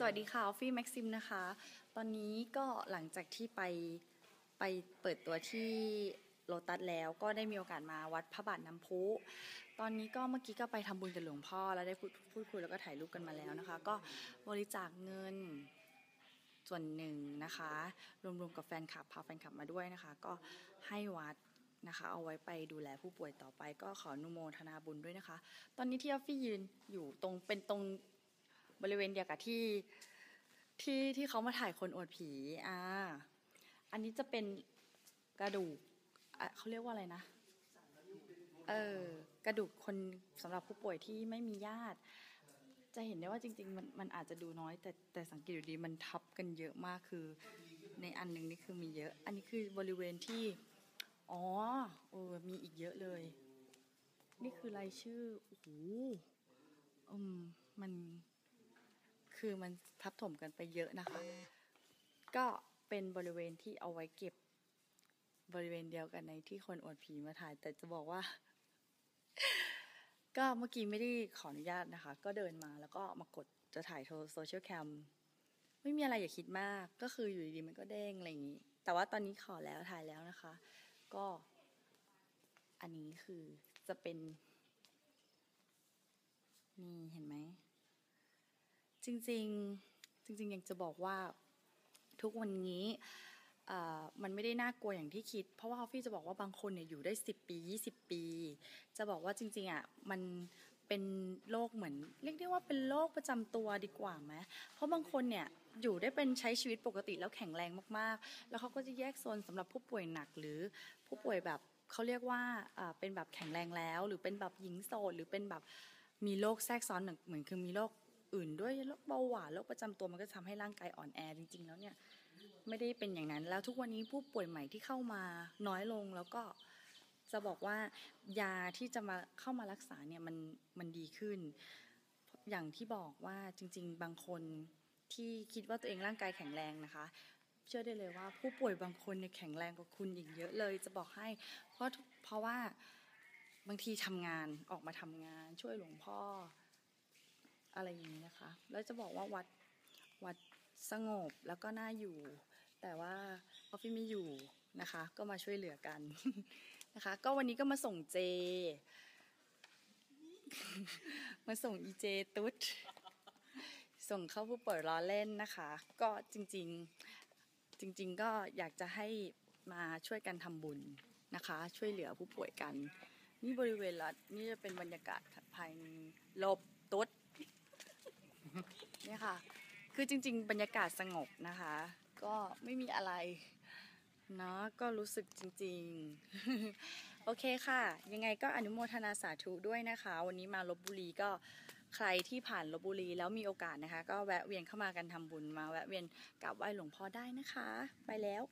สวัสดีค่ะออฟฟี่แม็กซิมนะคะ ตอนนี้ก็หลังจากที่ไปไปเปิดตัวที่โลตัสแล้วก็ได้มีโอกาสมาวัดพระบาทน้ำพุ ตอนนี้ก็เมื่อกี้ก็ไปทำบุญกับหลวงพ่อแล้วได้พูดพูดคุยแล้วก็ถ่ายรูปกันมาแล้วนะคะ ก็บริจาคเงินส่วนหนึ่งนะคะ รวมๆกับแฟนคลับพาแฟนคลับมาด้วยนะคะ ก็ให้วัดนะคะ เอาไว้ไปดูแลผู้ป่วยต่อไป ก็ขออนุโมทนาบุญด้วยนะคะ ตอนนี้ที่ออฟฟี่ยืนอยู่ตรงเป็นตรง บริเวณเดียวกับที่ที่ที่เขามาถ่ายคนอวดผีอ่าอันนี้จะเป็นกระดูกอะเขาเรียกว่าอะไรนะ เออกระดูกคนสำหรับผู้ป่วยที่ไม่มีญาติ จะเห็นได้ว่าจริง ๆ มันมันอาจจะดูน้อย แต่แต่สังเกตดูดีมันทับกันเยอะมากคือ ในอันหนึ่งนี่คือมีเยอะ อันนี้คือบริเวณที่ อ๋อเออมีอีกเยอะเลย นี่คือรายชื่อโอ้โหอืมมัน คือมันทับถมกันไปเยอะนะคะ ก็เป็นบริเวณที่เอาไว้เก็บบริเวณเดียวกันในที่คนอวดผีมาถ่าย แต่จะบอกว่า ก็เมื่อกี้ไม่ได้ขออนุญาตนะคะ ก็เดินมาแล้วก็มากดจะถ่ายโซเชียลแคมไม่มีอะไรอย่าคิดมากก็คืออยู่ดีๆมันก็เด้งอะไรอย่างนี้ แต่ว่าตอนนี้ขอแล้วถ่ายแล้วนะคะ ก็อันนี้คือจะเป็น นี่เห็นไหม จริงๆจริงๆ อยากจะบอกว่าทุกวันนี้มันไม่ได้น่ากลัวอย่างที่คิด เพราะว่าออฟฟี่จะบอกว่าบางคนเนี่ยอยู่ได้ 10 ปี 20 ปี จะบอกว่าจริงๆอะมันเป็นโรคเหมือน เรียกได้ว่าเป็นโรคประจำตัวดีกว่าไหมเพราะบางคนเนี่ยอยู่ได้เป็นใช้ชีวิตปกติแล้วแข็งแรงมากๆ แล้วเขาก็จะแยกโซนสำหรับผู้ป่วยหนักหรือผู้ป่วยแบบเขาเรียกว่าอ่าเป็นแบบแข็งแรงแล้ว หรือเป็นแบบหญิงโสดหรือเป็นแบบมีโรคแทรกซ้อนเหมือนคือมีโรค อื่นด้วยโรคเบาหวานโรคประจำตัวมันก็ทำให้ร่างกายอ่อนแอจริง ๆ แล้วเนี่ยไม่ได้เป็นอย่างนั้น แล้วทุกวันนี้ผู้ป่วยใหม่ที่เข้ามาน้อยลงแล้วก็จะบอกว่ายาที่จะมาเข้ามารักษาเนี่ยมันมันดีขึ้น อย่างที่บอกว่าจริง ๆ บางคนที่คิดว่าตัวเองร่างกายแข็งแรงนะคะ เชื่อได้เลยว่าผู้ป่วยบางคนเนี่ยแข็งแรงกว่าคุณอีกเยอะเลย จะบอกให้ เพราะเพราะว่าบางทีทำงานออกมาทำงาน ช่วยหลวงพ่อ อะไรอย่างนี้นะคะ แล้วจะบอกว่าวัดวัดสงบแล้วก็น่าอยู่ แต่ว่าออฟฟิศไม่อยู่นะคะ ก็มาช่วยเหลือกันนะคะ ก็วันนี้ก็มาส่งเจ มาส่งอีเจตุ๊ดส่งเข้าผู้ป่วยล้อเล่นนะคะ ก็จริงๆจริง ๆ ก็อยากจะให้มาช่วยกันทำบุญนะคะ ช่วยเหลือผู้ป่วยกัน นี่บริเวณรัฐนี่จะเป็นบรรยากาศภายในหลบตุ๊ด เนี่ยค่ะ คือจริง ๆ บรรยากาศสงบนะคะ ก็ไม่มีอะไรเนาะก็รู้สึกจริง ๆ โอเคค่ะ ยังไงก็อนุโมทนาสาธุด้วยนะคะ วันนี้มาลบบุรีก็ใครที่ผ่านลบบุรีแล้วมีโอกาสนะคะ ก็แวะเวียนเข้ามากันทำบุญมา แวะเวียนกราบไหว้หลวงพ่อได้นะคะ ไปแล้ว